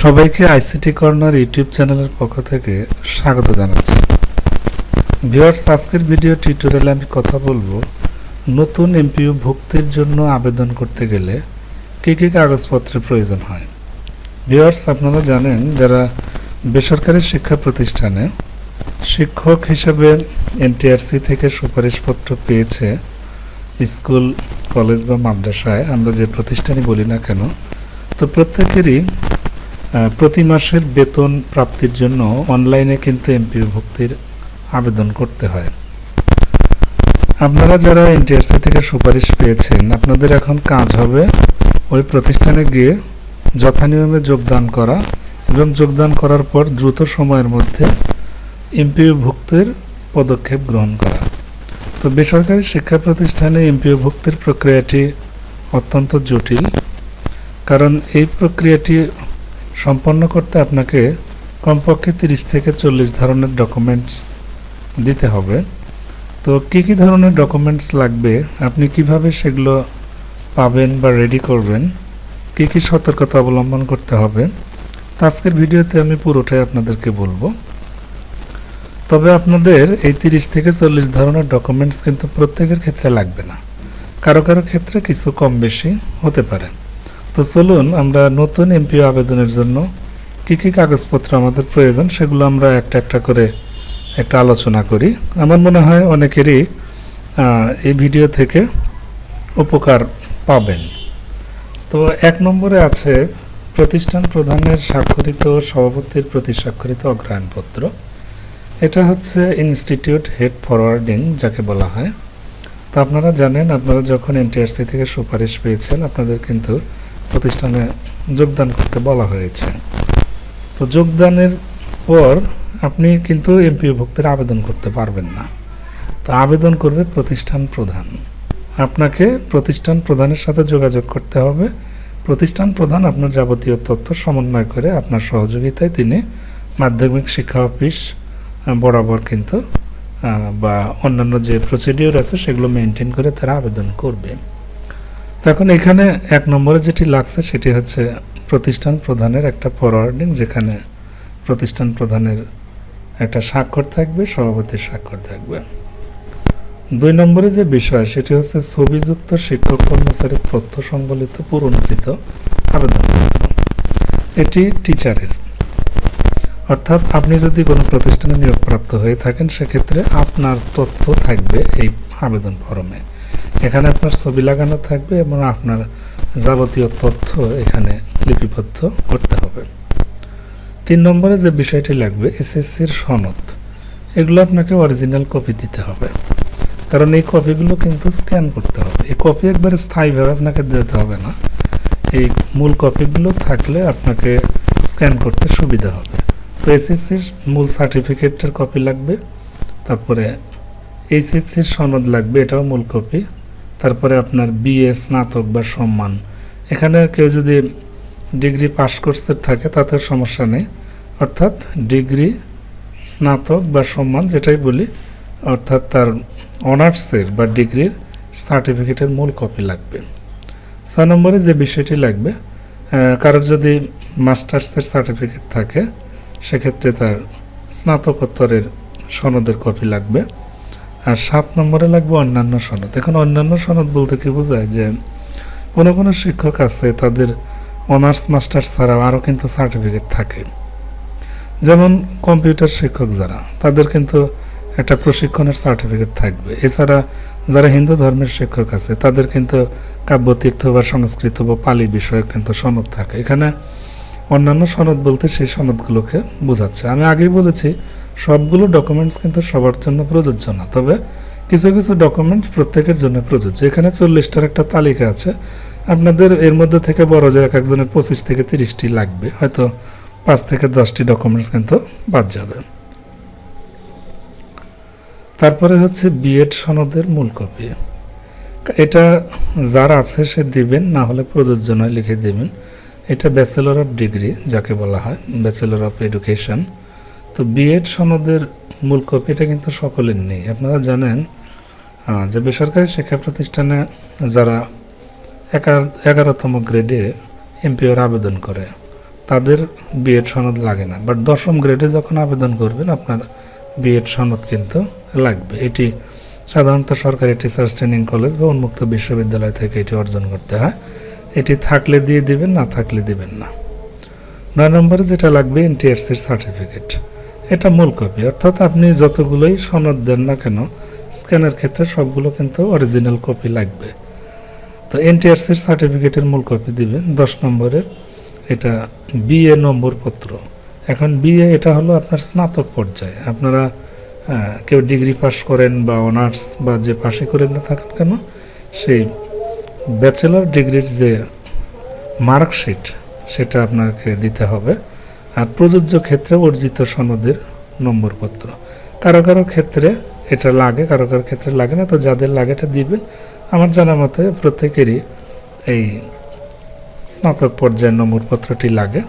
সবাইকে ICT corner YouTube চ্যানেলের পক্ষ থেকে স্বাগত জানাচ্ছি। ভিউয়ার্স, আজকের ভিডিও টিউটোরিয়ালে আমি কথা বলব নতুন এমপিও ভুক্তির জন্য আবেদন করতে গেলে কী কী কাগজপত্রের প্রয়োজন হয়। ভিউয়ার্স, আপনারা জানেন যারা বেসরকারি শিক্ষা প্রতিষ্ঠানে শিক্ষক হিসেবে এনটিআরসি থেকে সুপারিশপত্র পেয়েছে, স্কুল, কলেজ বা মাদ্রাসায়, আমরা যে প্রতিষ্ঠানই বলি না কেন, তো প্রত্যেকেরই প্রতি মাসের বেতন প্রাপ্তির জন্য অনলাইনে কিন্তু এমপিও ভুক্তির আবেদন করতে হয়। আপনারা যারা এনটিআরসি থেকে সুপারিশ পেয়েছেন, আপনাদের এখন কাজ হবে ওই প্রতিষ্ঠানে গিয়ে যথানিয়মে যোগদান করা এবং যোগদান করার পর দ্রুত সময়ের মধ্যে এমপিও ভুক্তির পদক্ষেপ গ্রহণ করা। তো বেসরকারি শিক্ষা প্রতিষ্ঠানে এমপিও ভুক্তির প্রক্রিয়াটি অত্যন্ত জটিল, কারণ এই প্রক্রিয়াটি সম্পন্ন করতে আপনাকে কমপক্ষে তিরিশ থেকে চল্লিশ ধরনের ডকুমেন্টস দিতে হবে। তো কী কী ধরনের ডকুমেন্টস লাগবে? আপনি কীভাবে সেগুলো পাবেন বা রেডি করবেন? কী কী সতর্কতা অবলম্বন করতে হবে? আজকের ভিডিওতে আমি পুরোটাই আপনাদেরকে বলব। তবে আপনাদের এই তিরিশ থেকে চল্লিশ ধরনের ডকুমেন্টস কিন্তু প্রত্যেকের ক্ষেত্রে লাগবে না। কারও কারও ক্ষেত্রে কিছু কম বেশি হতে পারে। তো চলুন আমরা নতুন এমপিও আবেদনের জন্য কী কী কাগজপত্র আমাদের প্রয়োজন সেগুলো আমরা একটা একটা করে একটা আলোচনা করি। আমার মনে হয় অনেকেরই এই ভিডিও থেকে উপকার পাবেন। তো এক নম্বরে আছে প্রতিষ্ঠান প্রধানের স্বাক্ষরিত, সভাপতির প্রতি স্বাক্ষরিত অগ্রহায়ণপত্র। এটা হচ্ছে ইনস্টিটিউট হেড ফরওয়ার্ডিং যাকে বলা হয়। তো আপনারা জানেন, আপনারা যখন এনটিআরসি থেকে সুপারিশ পেয়েছেন, আপনাদের কিন্তু প্রতিষ্ঠানে যোগদান করতে বলা হয়েছে। তো যোগদানের পর আপনি কিন্তু এমপিও ভুক্তির আবেদন করতে পারবেন না। তো আবেদন করবে প্রতিষ্ঠান প্রধান। আপনাকে প্রতিষ্ঠান প্রধানের সাথে যোগাযোগ করতে হবে। প্রতিষ্ঠান প্রধান আপনার যাবতীয় তথ্য সমন্বয় করে আপনার সহযোগিতায় তিনি মাধ্যমিক শিক্ষা অফিস বরাবর কিন্তু বা অন্যান্য যে প্রসিডিওর আছে সেগুলো মেনটেন করে তারা আবেদন করবে। তো এখন এক নম্বরে যেটি লাগছে সেটি হচ্ছে প্রতিষ্ঠান প্রধানের একটা ফরওয়ার্ডিং যেখানে প্রতিষ্ঠান প্রধানের একটা স্বাক্ষর থাকবে, সভাপতির স্বাক্ষর থাকবে। দুই নম্বরে যে বিষয়, সেটি হচ্ছে ছবিযুক্ত শিক্ষক কর্মচারীর তথ্য সংবলিত পূরণকৃত আবেদনপত্র এটি টিচারের। অর্থাৎ আপনি যদি কোনো প্রতিষ্ঠানে নিয়োগপ্রাপ্ত হয়ে থাকেন, সেক্ষেত্রে আপনার তথ্য থাকবে এই আবেদন ফর্মে। এখানে আপনার ছবি লাগানো থাকবে এবং আপনার যাবতীয় তথ্য এখানে লিপিবদ্ধ করতে হবে। তিন নম্বরে যে বিষয়টি লাগবে এসএসসির সনদ। এগুলো আপনাকে অরিজিনাল কপি দিতে হবে। কারণ এই কপিগুলো কিন্তু স্ক্যান করতে হবে। এই কপি একবারে স্থায়ীভাবে আপনাকে দিতে হবে না। এই মূল কপিগুলো থাকলে আপনাকে স্ক্যান করতে সুবিধা হবে। তো এসএসসির মূল সার্টিফিকেটের কপি লাগবে। তারপরে এইচএসসির সনদ লাগবে, এটাও মূল কপি তারপরে আপনার বিএ, স্নাতক বা সম্মান। এখানে কেউ যদি ডিগ্রি পাস কোর্সের থাকে, তাতে সমস্যা নেই। অর্থাৎ ডিগ্রি, স্নাতক বা সম্মান যেটাই বলি, অর্থাৎ তার অনার্সের বা ডিগ্রির সার্টিফিকেটের মূল কপি লাগবে। ছয় নম্বরে যে বিষয়টি লাগবে কারোর যদি মাস্টার্সের সার্টিফিকেট থাকে, সেক্ষেত্রে তার স্নাতকোত্তরের সনদের কপি লাগবে। আর সাত নম্বরে লাগবে অন্যান্য সনদ। এখন অন্যান্য সনদ বলতে কি বোঝায় যে কোনো কোনো শিক্ষক আছে, তাদের অনার্স, মাস্টার্স ছাড়াও আরও কিন্তু সার্টিফিকেট থাকে। যেমন কম্পিউটার শিক্ষক যারা, তাদের কিন্তু একটা প্রশিক্ষণের সার্টিফিকেট থাকবে। এছাড়া যারা হিন্দু ধর্মের শিক্ষক আছে, তাদের কিন্তু কাব্যতীর্থ বা সংস্কৃত বা পালি বিষয়ক কিন্তু সনদ থাকে। এখানে অন্যান্য সনদ বলতে সেই সনদগুলোকে বোঝাচ্ছে। আমি আগেই বলেছি, সবগুলো ডকুমেন্টস কিন্তু সবার জন্য প্রযোজ্য না, তবে কিছু কিছু ডকুমেন্টস প্রত্যেকের জন্য প্রযোজ্য। এখানে চল্লিশটার একটা তালিকা আছে। আপনাদের এর মধ্যে থেকে বড় যে এক একজনের পঁচিশ থেকে তিরিশটি লাগবে, হয়তো পাঁচ থেকে দশটি ডকুমেন্টস কিন্তু বাদ যাবে। তারপরে হচ্ছে বিএড সনদের মূল কপি। এটা যার আছে সে দিবেন, না হলে প্রযোজ্য নয়, লিখে দেবেন। এটা ব্যাচেলর অফ ডিগ্রি যাকে বলা হয় ব্যাচেলর অফ এডুকেশন তো বিএড সনদের মূল কপি এটা কিন্তু সকলের নেই। আপনারা জানেন যে বেসরকারি শিক্ষা প্রতিষ্ঠানে যারা এগারো এগারোতম গ্রেডে এমপিওর আবেদন করে, তাদের বিএড সনদ লাগে না। বাট দশম গ্রেডে যখন আবেদন করবেন, আপনার বিএড সনদ কিন্তু লাগবে। এটি সাধারণত সরকারি টিচার্স ট্রেনিং কলেজ বা উন্মুক্ত বিশ্ববিদ্যালয় থেকে এটি অর্জন করতে হয়। এটি থাকলে দিয়ে দিবেন, না থাকলে দিবেন না। নয় নম্বরে যেটা লাগবে এনটিআরসির সার্টিফিকেট এটা মূল কপি অর্থাৎ আপনি যতগুলোই সনদ দেন না কেন স্ক্যানের ক্ষেত্রে সবগুলো কিন্তু অরিজিনাল কপি লাগবে। তো এনটিআরসির সার্টিফিকেটের মূল কপি দিবেন। দশ নম্বরে এটা বিএ নম্বর পত্র। এখন বিএ এটা হলো আপনার স্নাতক পর্যায়ে। আপনারা কেউ ডিগ্রি পাস করেন বা অনার্স বা যে পাশে করেন না থাকেন কেন, সেই ব্যাচেলর ডিগ্রির যে মার্কশিট সেটা আপনাকে দিতে হবে। আর প্রযোজ্য ক্ষেত্রে অর্জিত সনদের নম্বরপত্র। কারও কারও ক্ষেত্রে এটা লাগে, কারও কারও ক্ষেত্রে লাগে না, তো যাদের লাগে এটা দিবেন। আমার জানা মতে প্রত্যেকেরই এই স্নাতক পর্যায়ের নম্বরপত্রটি লাগে।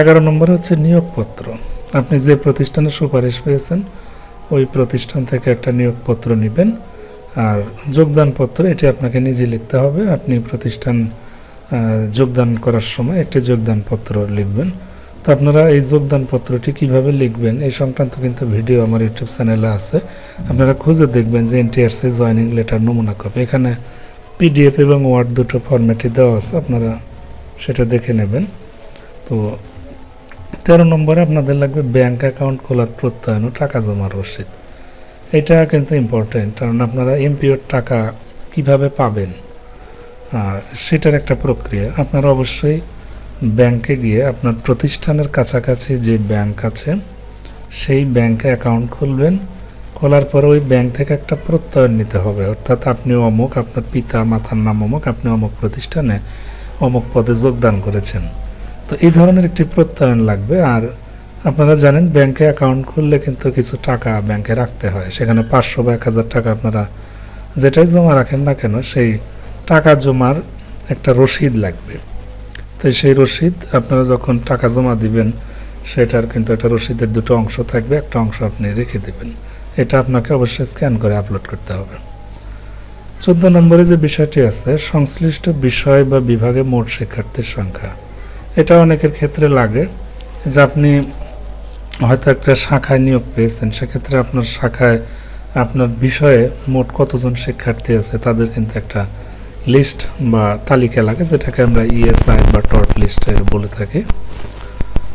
এগারো নম্বর হচ্ছে নিয়োগপত্র। আপনি যে প্রতিষ্ঠানে সুপারিশ পেয়েছেন, ওই প্রতিষ্ঠান থেকে একটা নিয়োগপত্র নেবেন। আর যোগদানপত্র, এটি আপনাকে নিজে লিখতে হবে। আপনি প্রতিষ্ঠান যোগদান করার সময় একটি যোগদানপত্র লিখবেন। তো আপনারা এই যোগদানপত্রটি কীভাবে লিখবেন, এই সংক্রান্ত কিন্তু ভিডিও আমার ইউটিউব চ্যানেলে আছে। আপনারা খুঁজে দেখবেন যে এনটিআরসি জয়নিং লেটার নমুনা কপি। এখানে পিডিএফ এবং ওয়ার্ড দুটো ফরম্যাটে দেওয়া আছে, আপনারা সেটা দেখে নেবেন। তো তেরো নম্বরে আপনাদের লাগবে ব্যাংক অ্যাকাউন্ট খোলার প্রত্যয়ন ও টাকা জমার রসিদ। এটা কিন্তু ইম্পর্টেন্ট কারণ আপনারা এমপিওর টাকা কীভাবে পাবেন? আর সেটার একটা প্রক্রিয়া। আপনারা অবশ্যই ব্যাংকে গিয়ে আপনার প্রতিষ্ঠানের কাছাকাছি যে ব্যাংক আছে, সেই ব্যাংকে অ্যাকাউন্ট খুলবেন। খোলার পরে ওই ব্যাংক থেকে একটা প্রত্যয়ন নিতে হবে। অর্থাৎ আপনি অমুক, আপনার পিতা, মাতার নাম অমুক, আপনি অমুক প্রতিষ্ঠানে অমুক পদে যোগদান করেছেন। তো এই ধরনের একটি প্রত্যয়ন লাগবে। আর আপনারা জানেন, ব্যাংকে অ্যাকাউন্ট খুললে কিন্তু কিছু টাকা ব্যাংকে রাখতে হয়। সেখানে পাঁচশো বা এক হাজার টাকা আপনারা যেটাই জমা রাখেন না কেন, সেই টাকা জমার একটা রসিদ লাগবে। তো সেই রসিদ আপনারা যখন টাকা জমা দিবেন, সেটার কিন্তু একটা রসিদের দুটো অংশ থাকবে। একটা অংশ আপনি রেখে দেবেন। এটা আপনাকে অবশ্যই স্ক্যান করে আপলোড করতে হবে। চোদ্দ নম্বরে যে বিষয়টি আছে, সংশ্লিষ্ট বিষয় বা বিভাগে মোট শিক্ষার্থীর সংখ্যা। এটা অনেকের ক্ষেত্রে লাগে যে আপনি হয়তো একটা শাখায় নিয়োগ পেয়েছেন, সেক্ষেত্রে আপনার শাখায়, আপনার বিষয়ে মোট কতজন শিক্ষার্থী আছে তাদের কিন্তু একটা লিস্ট বা তালিকা লাগে, যেটাকে আমরা ইএসআই বা টট লিস্টের বলে থাকি।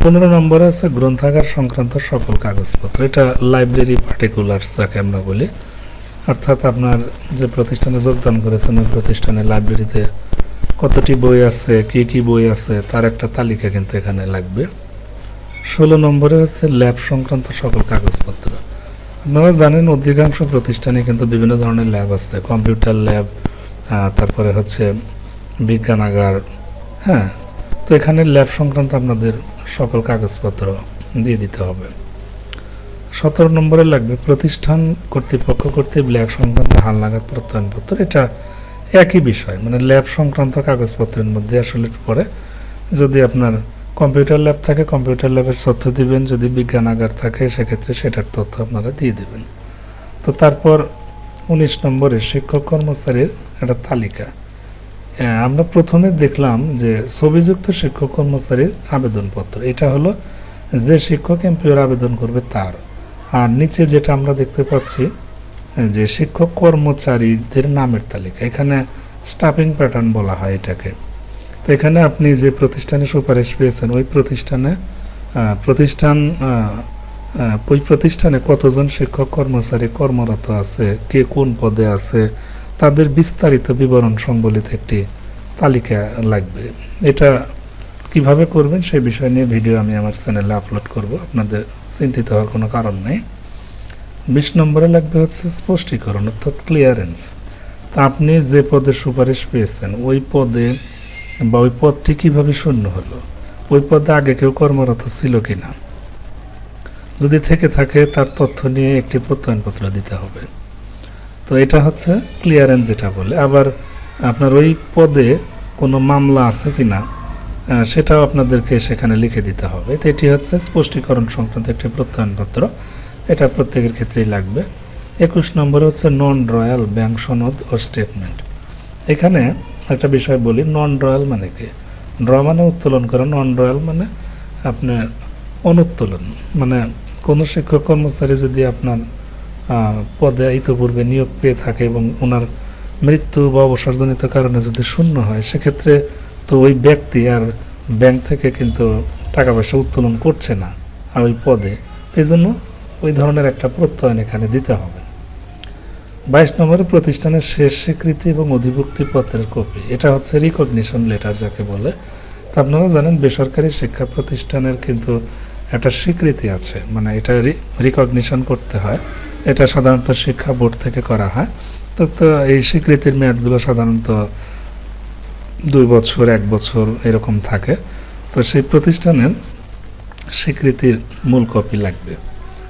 পনেরো নম্বরে আছে গ্রন্থাগার সংক্রান্ত সকল কাগজপত্র, এটা লাইব্রেরি পার্টিকুলার্স যাকে আমরা বলি। অর্থাৎ আপনার যে প্রতিষ্ঠানে যোগদান করেছেন, ওই প্রতিষ্ঠানে লাইব্রেরিতে কতটি বই আছে, কি কি বই আছে, তার একটা তালিকা কিন্তু এখানে লাগবে। ষোলো নম্বরে হচ্ছে ল্যাব সংক্রান্ত সকল কাগজপত্র। আপনারা জানেন অধিকাংশ প্রতিষ্ঠানে কিন্তু বিভিন্ন ধরনের ল্যাব আছে, কম্পিউটার ল্যাব তারপরে হচ্ছে বিজ্ঞানাগার হ্যাঁ? তো এখানে ল্যাব সংক্রান্ত আপনাদের সকল কাগজপত্র দিয়ে দিতে হবে। সতেরো নম্বরে লাগবে প্রতিষ্ঠান কর্তৃপক্ষ কর্তৃক ল্যাব সংক্রান্ত হালনাগাদ প্রত্যয়নপত্র। এটা একই বিষয় মানে ল্যাব সংক্রান্ত কাগজপত্রের মধ্যে আসলে পরে যদি আপনার কম্পিউটার ল্যাব থাকে কম্পিউটার ল্যাবের তথ্য দিবেন, যদি বিজ্ঞানাগার থাকে, সেক্ষেত্রে সেটার তথ্য আপনারা দিয়ে দেবেন। তো তারপর উনিশ নম্বরে শিক্ষক কর্মচারীর একটা তালিকা। আমরা প্রথমে দেখলাম যে ছবিযুক্ত শিক্ষক কর্মচারীর আবেদনপত্র, এটা হলো যে শিক্ষক এমপিওর আবেদন করবে তার। আর নিচে যেটা আমরা দেখতে পাচ্ছি যে শিক্ষক কর্মচারীদের নামের তালিকা, এখানে স্টাফিং প্যাটার্ন বলা হয় এটাকে। তো এখানে আপনি যে প্রতিষ্ঠানে সুপারিশ পেয়েছেন, ওই প্রতিষ্ঠানে প্রতিষ্ঠান ওই প্রতিষ্ঠানে কতজন শিক্ষক কর্মচারী কর্মরত আছে, কে কোন পদে আছে, তাদের বিস্তারিত বিবরণ সম্বলিত একটি তালিকা লাগবে। এটা কীভাবে করবেন সেই বিষয় নিয়ে ভিডিও আমি আমার চ্যানেলে আপলোড করব। আপনাদের চিন্তিত হওয়ার কোনো কারণ নেই। বিশ নম্বরে লাগবে হচ্ছে স্পষ্টীকরণ, অর্থাৎ ক্লিয়ারেন্স তা আপনি যে পদে সুপারিশ পেয়েছেন, ওই পদে বা ওই পদটি কীভাবে শূন্য হলো? ওই পদে আগে কেউ কর্মরত ছিল কি না যদি থেকে থাকে, তার তথ্য নিয়ে একটি প্রত্যয়নপত্র দিতে হবে। তো এটা হচ্ছে ক্লিয়ারেন্স যেটা বলে। আবার আপনার ওই পদে কোনো মামলা আছে কি না সেটাও আপনাদেরকে সেখানে লিখে দিতে হবে। তো এটি হচ্ছে স্পষ্টীকরণ সংক্রান্ত একটি প্রত্যয়নপত্র। এটা প্রত্যেকের ক্ষেত্রেই লাগবে। একুশ নম্বরে হচ্ছে নন রয়্যাল ব্যাংক সনদ ও স্টেটমেন্ট এখানে একটা বিষয় বলি নন রয়্যাল মানে কি? ড্র মানে উত্তোলন করা নন ড্রয়াল মানে আপনার অনুত্তোলন। মানে কোনো শিক্ষক কর্মচারী যদি আপনার পদে ইতোপূর্বে নিয়োগ পেয়ে থাকে এবং ওনার মৃত্যু বা অবসরজনিত কারণে যদি শূন্য হয়, সেক্ষেত্রে তো ওই ব্যক্তি আর ব্যাংক থেকে কিন্তু টাকা পয়সা উত্তোলন করছে না, আর ওই পদে। সেই জন্য ওই ধরনের একটা প্রত্যয়ন এখানে দিতে হবে। বাইশ নম্বরে প্রতিষ্ঠানের শেষ স্বীকৃতি এবং অধিভুক্তি পত্রের কপি। এটা হচ্ছে রিকগনিশন লেটার যাকে বলে। তো আপনারা জানেন, বেসরকারি শিক্ষা প্রতিষ্ঠানের কিন্তু একটা স্বীকৃতি আছে। মানে এটা রিকগনিশন করতে হয়। এটা সাধারণত শিক্ষা বোর্ড থেকে করা হয়। তো তো এই স্বীকৃতির মেয়াদগুলো সাধারণত দুই বছর, এক বছর এরকম থাকে। তো সেই প্রতিষ্ঠানের স্বীকৃতির মূল কপি লাগবে।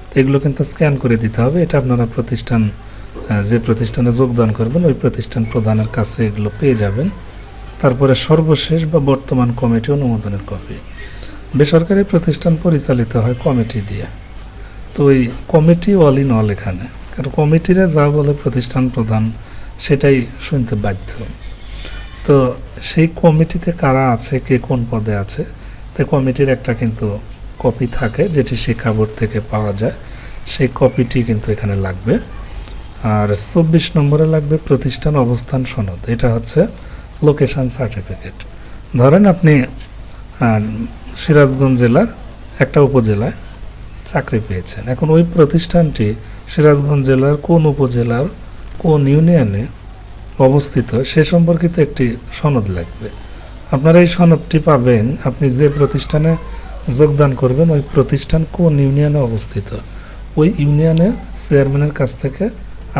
তো এগুলো কিন্তু স্ক্যান করে দিতে হবে। এটা আপনারা প্রতিষ্ঠান যে প্রতিষ্ঠানে যোগদান করবেন, ওই প্রতিষ্ঠান প্রধানের কাছে এগুলো পেয়ে যাবেন। তারপরে সর্বশেষ বা বর্তমান কমিটি অনুমোদনের কপি। বেসরকারি প্রতিষ্ঠান পরিচালিত হয় কমিটি দিয়ে। তো ওই কমিটি অল ইন অল এখানে। কারণ কমিটিরা যা বলে প্রতিষ্ঠান প্রধান, সেটাই শুনতে বাধ্য। তো সেই কমিটিতে কারা আছে, কে কোন পদে আছে, তো কমিটির একটা কিন্তু কপি থাকে, যেটি শিক্ষা বোর্ড থেকে পাওয়া যায়। সেই কপিটি কিন্তু এখানে লাগবে। আর চব্বিশ নম্বরে লাগবে প্রতিষ্ঠান অবস্থান সনদ। এটা হচ্ছে লোকেশন সার্টিফিকেট ধরেন আপনি সিরাজগঞ্জ জেলার একটা উপজেলায় চাকরি পেয়েছেন। এখন ওই প্রতিষ্ঠানটি সিরাজগঞ্জ জেলার কোন উপজেলার, কোন ইউনিয়নে অবস্থিত, সে সম্পর্কিত একটি সনদ লাগবে। আপনারা এই সনদটি পাবেন, আপনি যে প্রতিষ্ঠানে যোগদান করবেন, ওই প্রতিষ্ঠান কোন ইউনিয়নে অবস্থিত? ওই ইউনিয়নের চেয়ারম্যানের কাছ থেকে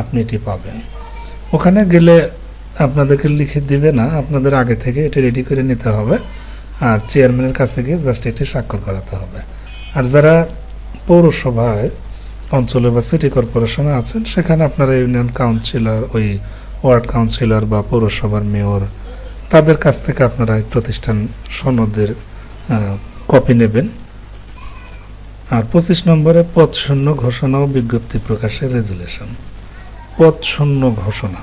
আপনি এটি পাবেন। ওখানে গেলে আপনাদেরকে লিখে দিবে না, আপনাদের আগে থেকে এটি রেডি করে নিতে হবে। আর চেয়ারম্যানের কাছে গিয়ে জাস্ট এটি স্বাক্ষর করাতে হবে। আর যারা পৌরসভায়, অঞ্চলে বা সিটি কর্পোরেশনে আছেন, সেখানে আপনারা ইউনিয়ন কাউন্সিলর ওই ওয়ার্ড কাউন্সিলর বা পৌরসভার মেয়র তাদের কাছ থেকে আপনারা প্রতিষ্ঠান সনদের কপি নেবেন। আর পঁচিশ নম্বরে পদ শূন্য ঘোষণা ও বিজ্ঞপ্তি প্রকাশের রেজুলেশন পদ শূন্য ঘোষণা।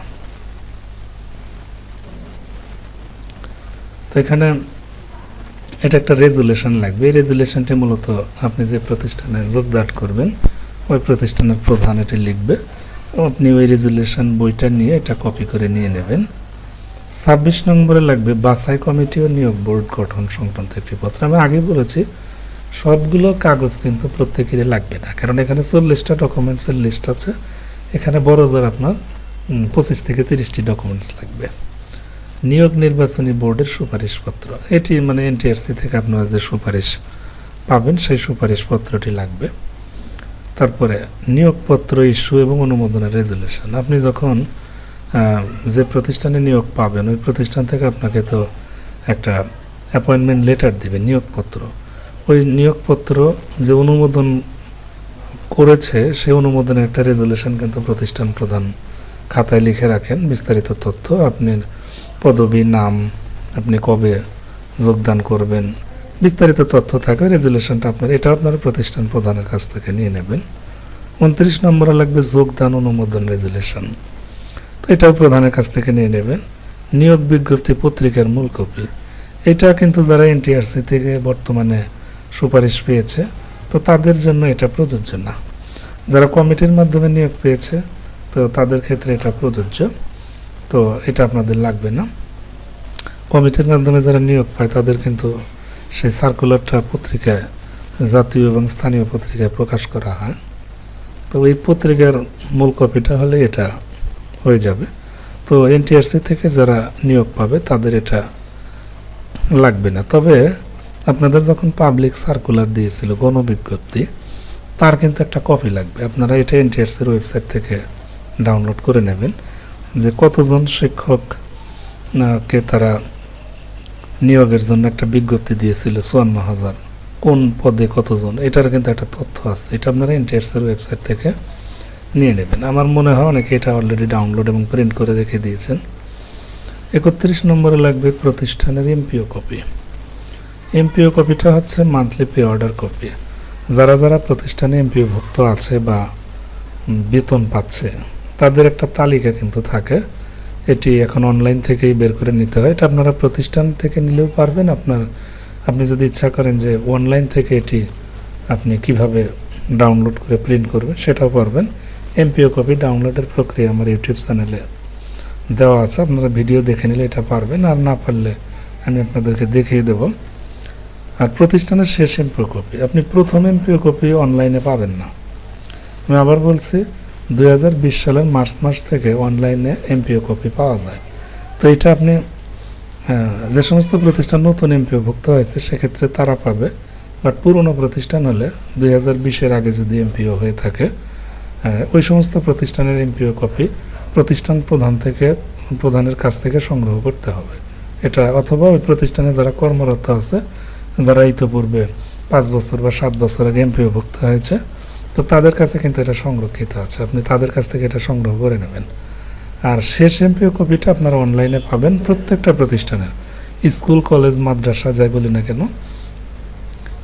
তো এখানে এটা একটা রেজুলেশন লাগবে। এই রেজুলেশনটি মূলত আপনি যে প্রতিষ্ঠানে যোগদান করবেন, ওই প্রতিষ্ঠানের প্রধান এটি লিখবে আপনি ওই রেজুলেশন বইটা নিয়ে এটা কপি করে নিয়ে নেবেন। ছাব্বিশ নম্বরে লাগবে, বাছাই কমিটি ও নিয়োগ বোর্ড গঠন সংক্রান্ত একটি পত্র। আমি আগে বলেছি, সবগুলো কাগজ কিন্তু প্রত্যেকেরই লাগবে না, কারণ এখানে চল্লিশটা ডকুমেন্টসের লিস্ট আছে। এখানে বড় জোর আপনার পঁচিশ থেকে তিরিশটি ডকুমেন্টস লাগবে। নিয়োগ নির্বাচনী বোর্ডের সুপারিশপত্র। এটি মানে এনটিআরসি থেকে আপনারা যে সুপারিশ পাবেন, সেই সুপারিশপত্রটি লাগবে। তারপরে নিয়োগপত্র ইস্যু এবং অনুমোদনের রেজুলেশন আপনি যখন যে প্রতিষ্ঠানে নিয়োগ পাবেন, ওই প্রতিষ্ঠান থেকে আপনাকে তো একটা অ্যাপয়েন্টমেন্ট লেটার দেবে, নিয়োগপত্র। ওই নিয়োগপত্র যে অনুমোদন করেছে, সে অনুমোদনের একটা রেজুলেশন কিন্তু প্রতিষ্ঠান প্রধান খাতায় লিখে রাখেন, বিস্তারিত তথ্য আপনার পদবী, নাম, আপনি কবে যোগদান করবেন, বিস্তারিত তথ্য থাকে রেজুলেশনটা আপনার, এটা আপনার প্রতিষ্ঠান প্রধানের কাছ থেকে নিয়ে নেবেন। উনত্রিশ নম্বরে লাগবে যোগদান অনুমোদন রেজুলেশন তো এটাও প্রধানের কাছ থেকে নিয়ে নেবেন। নিয়োগ বিজ্ঞপ্তি পত্রিকার মূল কপি। এটা কিন্তু যারা এনটিআরসি থেকে বর্তমানে সুপারিশ পেয়েছে তো তাদের জন্য এটা প্রযোজ্য না। যারা কমিটির মাধ্যমে নিয়োগ পেয়েছে, তো তাদের ক্ষেত্রে এটা প্রযোজ্য। তো এটা আপনাদের লাগবে না। কমিটির মাধ্যমে যারা নিয়োগ পায়, তাদের কিন্তু সেই সার্কুলারটা পত্রিকায়, জাতীয় এবং স্থানীয় পত্রিকায় প্রকাশ করা হয়। তো এই পত্রিকার মূল কপিটা হলে এটা হয়ে যাবে। তো এনটিআরসি থেকে যারা নিয়োগ পাবে, তাদের এটা লাগবে না। তবে আপনাদের যখন পাবলিক সার্কুলার দিয়েছিল গণবিজ্ঞপ্তি, তার কিন্তু একটা কপি লাগবে। আপনারা এটা এনটিআরসির ওয়েবসাইট থেকে ডাউনলোড করে নেবেন যে কতজন শিক্ষক কে তারা নিয়োগের জন্য একটা বিজ্ঞপ্তি দিয়েছিল, চুয়ান্ন হাজার। কোন পদে কতজন? এটার কিন্তু একটা তথ্য আছে। এটা আপনারা এনটিআরসির ওয়েবসাইট থেকে নিয়ে নেবেন। আমার মনে হয় অনেকে এটা অলরেডি ডাউনলোড এবং প্রিন্ট করে রেখে দিয়েছেন। একত্রিশ নম্বরে লাগবে প্রতিষ্ঠানের এমপিও কপি এমপিও কপিটা হচ্ছে মান্থলি পে অর্ডার কপি যারা যারা প্রতিষ্ঠানে এমপিও ভুক্ত আছে বা বেতন পাচ্ছে, তাদের একটা তালিকা কিন্তু থাকে। এটি এখন অনলাইন থেকেই বের করে নিতে হয়। এটা আপনারা প্রতিষ্ঠান থেকে নিলেও পারবেন। আপনার, আপনি যদি ইচ্ছা করেন যে অনলাইন থেকে এটি আপনি কীভাবে ডাউনলোড করে প্রিন্ট করবেন, সেটাও পারবেন। এমপিও কপি ডাউনলোডের প্রক্রিয়া আমার ইউটিউব চ্যানেলে দেওয়া আছে। আপনারা ভিডিও দেখে নিলে এটা পারবেন। আর না পারলে আমি আপনাদেরকে দেখিয়ে দেব। আর প্রতিষ্ঠানের শেষ এমপিও কপি। আপনি প্রথম এমপিও কপি অনলাইনে পাবেন না। আমি আবার বলছি দুই হাজার বিশ সালের মার্চ মাস থেকে অনলাইনে এমপিও কপি পাওয়া যায়। তো এটা আপনি হ্যাঁ, যে সমস্ত প্রতিষ্ঠান নতুন এমপিও ভুক্ত হয়েছে সেক্ষেত্রে তারা পাবে। বাট পুরনো প্রতিষ্ঠান হলে দুই হাজার বিশের আগে যদি এমপিও হয়ে থাকে হ্যাঁ, ওই সমস্ত প্রতিষ্ঠানের এমপিও কপি প্রতিষ্ঠান প্রধান থেকে প্রধানের কাছ থেকে সংগ্রহ করতে হবে। এটা অথবা ওই প্রতিষ্ঠানে যারা কর্মরত আছে যারা ইতোপূর্বে পাঁচ বছর বা সাত বছর আগে এমপিও ভুক্ত হয়েছে, তো তাদের কাছে কিন্তু এটা সংরক্ষিত আছে। আপনি তাদের কাছ থেকে এটা সংগ্রহ করে নেবেন। আর শেষ এমপিও কপিটা আপনারা অনলাইনে পাবেন প্রত্যেকটা প্রতিষ্ঠানের। স্কুল, কলেজ, মাদ্রাসা, যাই বলি না কেন,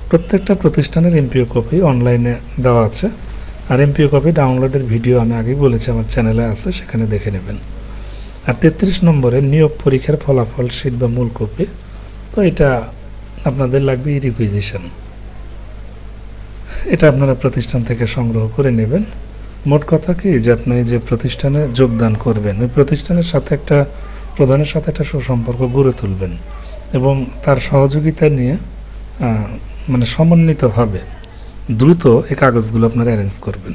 প্রত্যেকটা প্রতিষ্ঠানের এমপিও কপি অনলাইনে দেওয়া আছে। আর এমপিও কপি ডাউনলোডের ভিডিও আমি আগেই বলেছি, আমার চ্যানেলে আছে, সেখানে দেখে নেবেন। আর তেত্রিশ নম্বরে নিয়োগ পরীক্ষার ফলাফল, শীট বা মূল কপি, তো এটা আপনাদের লাগবে ই রিকুইজিশন এটা আপনারা প্রতিষ্ঠান থেকে সংগ্রহ করে নেবেন। মোট কথা কি যে আপনি যে প্রতিষ্ঠানে যোগদান করবেন, ওই প্রতিষ্ঠানের সাথে একটা, প্রধানের সাথে একটা সুসম্পর্ক গড়ে তুলবেন এবং তার সহযোগিতা নিয়ে মানে সমন্বিতভাবে দ্রুত এই কাগজগুলো আপনারা অ্যারেঞ্জ করবেন।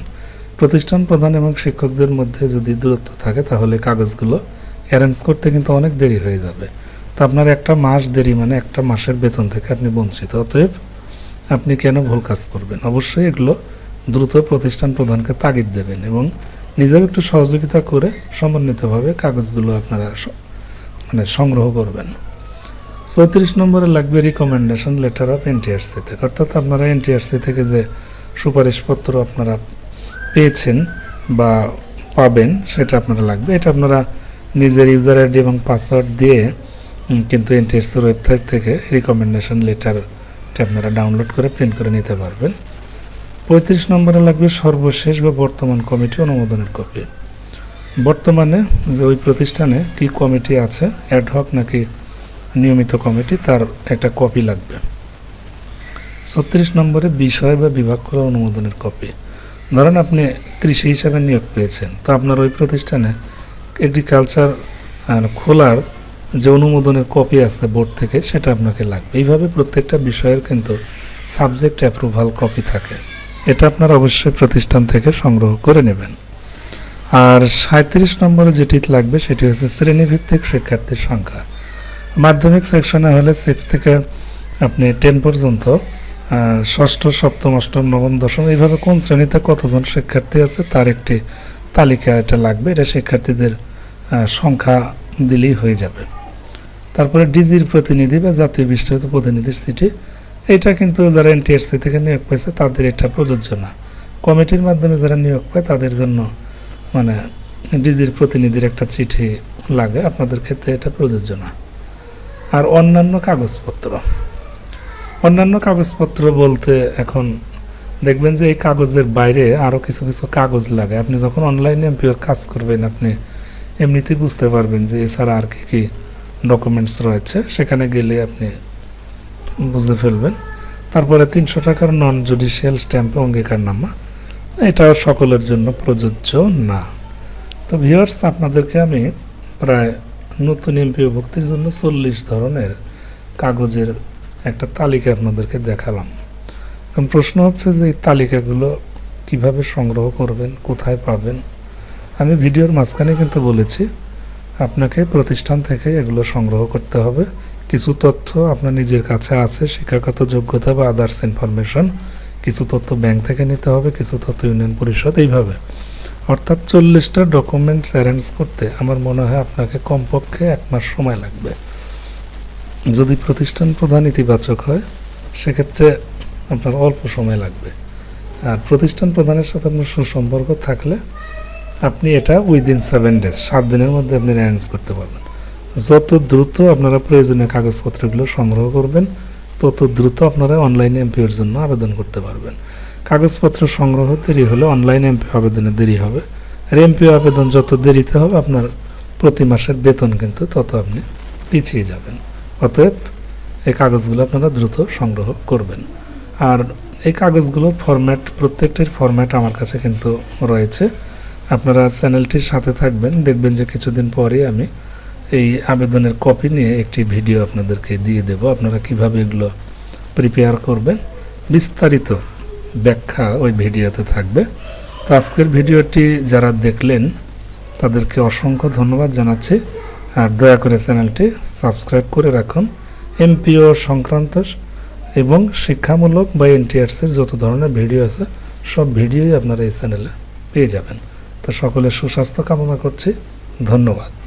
প্রতিষ্ঠান প্রধান এবং শিক্ষকদের মধ্যে যদি দূরত্ব থাকে, তাহলে কাগজগুলো অ্যারেঞ্জ করতে কিন্তু অনেক দেরি হয়ে যাবে। তো আপনার একটা মাস দেরি মানে একটা মাসের বেতন থেকে আপনি বঞ্চিত। অতএব আপনি কেন ভুল কাজ করবেন? অবশ্যই এগুলো দ্রুত প্রতিষ্ঠান প্রধানকে তাগিদ দেবেন এবং নিজেও একটু সহযোগিতা করে সমন্বিতভাবে কাগজগুলো আপনারা মানে সংগ্রহ করবেন। চৌত্রিশ নম্বরে লাগবে রিকমেন্ডেশন লেটার অফ এনটিআরসি থেকে। অর্থাৎ আপনারা এনটিআরসি থেকে যে সুপারিশপত্র আপনারা পেয়েছেন বা পাবেন সেটা আপনারা লাগবে। এটা আপনারা নিজের ইউজার আইডি এবং পাসওয়ার্ড দিয়ে কিন্তু এনটিআরসির ওয়েবসাইট থেকে রিকমেন্ডেশন লেটারটা আপনারা ডাউনলোড করে প্রিন্ট করে নিতে পারবেন। পঁয়ত্রিশ নম্বরে লাগবে সর্বশেষ বা বর্তমান কমিটি অনুমোদনের কপি বর্তমানে যে ওই প্রতিষ্ঠানে কি কমিটি আছে অ্যাডহক নাকি নিয়মিত কমিটি তার একটা কপি লাগবে। ছত্রিশ নম্বরে বিষয় বা বিভাগ করা অনুমোদনের কপি ধরেন আপনি কৃষি হিসাবে নিয়োগ পেয়েছেন, তো আপনার ওই প্রতিষ্ঠানে এগ্রিকালচার খোলার যে অনুমোদনের কপি আছে বোর্ড থেকে, সেটা আপনাকে লাগবে। এইভাবে প্রত্যেকটা বিষয়ের কিন্তু সাবজেক্ট অ্যাপ্রুভাল কপি থাকে। এটা আপনার অবশ্যই প্রতিষ্ঠান থেকে সংগ্রহ করে নেবেন। আর সাঁত্রিশ নম্বরে যেটি লাগবে, সেটি হচ্ছে শ্রেণীভিত্তিক শিক্ষার্থীর সংখ্যা। মাধ্যমিক সেকশনে হলে সিক্স থেকে আপনি টেন পর্যন্ত ষষ্ঠ, সপ্তম, অষ্টম, নবম, দশম, এইভাবে কোন শ্রেণীতে কতজন শিক্ষার্থী আছে তার একটি তালিকা এটা লাগবে। এটা শিক্ষার্থীদের সংখ্যা দিলেই হয়ে যাবে। তারপরে ডিজির প্রতিনিধি বা জাতীয় বিশ্ববিদ্যালয় প্রতিনিধির চিঠি এটা কিন্তু যারা এনটিএসসি থেকে নিয়োগ পেয়েছে, তাদের এটা প্রযোজ্য না। কমিটির মাধ্যমে যারা নিয়োগ পায়, তাদের জন্য মানে ডিজির প্রতিনিধির একটা চিঠি লাগে, আপনাদের ক্ষেত্রে এটা প্রযোজ্য না। আর অন্যান্য কাগজপত্র। অন্যান্য কাগজপত্র বলতে এখন দেখবেন যে এই কাগজের বাইরে আরও কিছু কিছু কাগজ লাগে। আপনি যখন অনলাইনে এমপিওর কাজ করবেন, আপনি এমনিতেই বুঝতে পারবেন যে এছাড়া আর কি কি ডকুমেন্টস রয়েছে, সেখানে গেলে আপনি বুঝে ফেলবেন। তারপরে তিনশো টাকার নন জুডিশিয়াল স্ট্যাম্পে অঙ্গীকারনামা, এটাও সকলের জন্য প্রযোজ্য না। তো ভিউয়ার্স আপনাদেরকে আমি প্রায় নতুন এমপিও ভুক্তির জন্য চল্লিশ ধরনের কাগজের একটা তালিকা আপনাদেরকে দেখালাম। এখন প্রশ্ন হচ্ছে যে এই তালিকাগুলো কীভাবে সংগ্রহ করবেন, কোথায় পাবেন? আমি ভিডিওর মাঝখানে কিন্তু বলেছি আপনাকে প্রতিষ্ঠান থেকে এগুলো সংগ্রহ করতে হবে। কিছু তথ্য আপনার নিজের কাছে আছে, শিক্ষাগত যোগ্যতা বা আদার্স ইনফরমেশন কিছু তথ্য ব্যাংক থেকে নিতে হবে, কিছু তথ্য ইউনিয়ন পরিষদ এইভাবে। অর্থাৎ চল্লিশটা ডকুমেন্টস অ্যারেঞ্জ করতে আমার মনে হয় আপনাকে কমপক্ষে এক মাস সময় লাগবে। যদি প্রতিষ্ঠান প্রধান ইতিবাচক হয়, সেক্ষেত্রে আপনার অল্প সময় লাগবে। আর প্রতিষ্ঠান প্রধানের সাথে আপনার সুসম্পর্ক থাকলে আপনি এটা উইদিন সেভেন ডেজ সাত দিনের মধ্যে আপনি অ্যারেঞ্জ করতে পারবেন। যত দ্রুত আপনারা প্রয়োজনীয় কাগজপত্রগুলো সংগ্রহ করবেন, তত দ্রুত আপনারা অনলাইন এমপিওর জন্য আবেদন করতে পারবেন। কাগজপত্র সংগ্রহ দেরি হলে অনলাইন এমপি আবেদনে দেরি হবে। আর এমপিও আবেদন যত দেরিতে হবে, আপনার প্রতি মাসের বেতন কিন্তু তত আপনি পিছিয়ে যাবেন। অতএব এই কাগজগুলো আপনারা দ্রুত সংগ্রহ করবেন। আর এই কাগজগুলো ফরম্যাট প্রত্যেকটির ফরম্যাট আমার কাছে কিন্তু রয়েছে। আপনারা চ্যানেলটির সাথে থাকবেন। দেখবেন যে কিছুদিন পরেই আমি এই আবেদনের কপি নিয়ে একটি ভিডিও আপনাদেরকে দিয়ে দেব। আপনারা কীভাবে এগুলো প্রিপেয়ার করবেন, বিস্তারিত ব্যাখ্যা ওই ভিডিওতে থাকবে। তো আজকের ভিডিওটি যারা দেখলেন, তাদেরকে অসংখ্য ধন্যবাদ জানাচ্ছি। আর দয়া করে চ্যানেলটি সাবস্ক্রাইব করে রাখুন। এমপিও সংক্রান্ত এবং শিক্ষামূলক বা এনটিআরসির যত ধরনের ভিডিও আছে, সব ভিডিওই আপনারা এই চ্যানেলে পেয়ে যাবেন। তো সকলের সুস্বাস্থ্য কামনা করছি। ধন্যবাদ।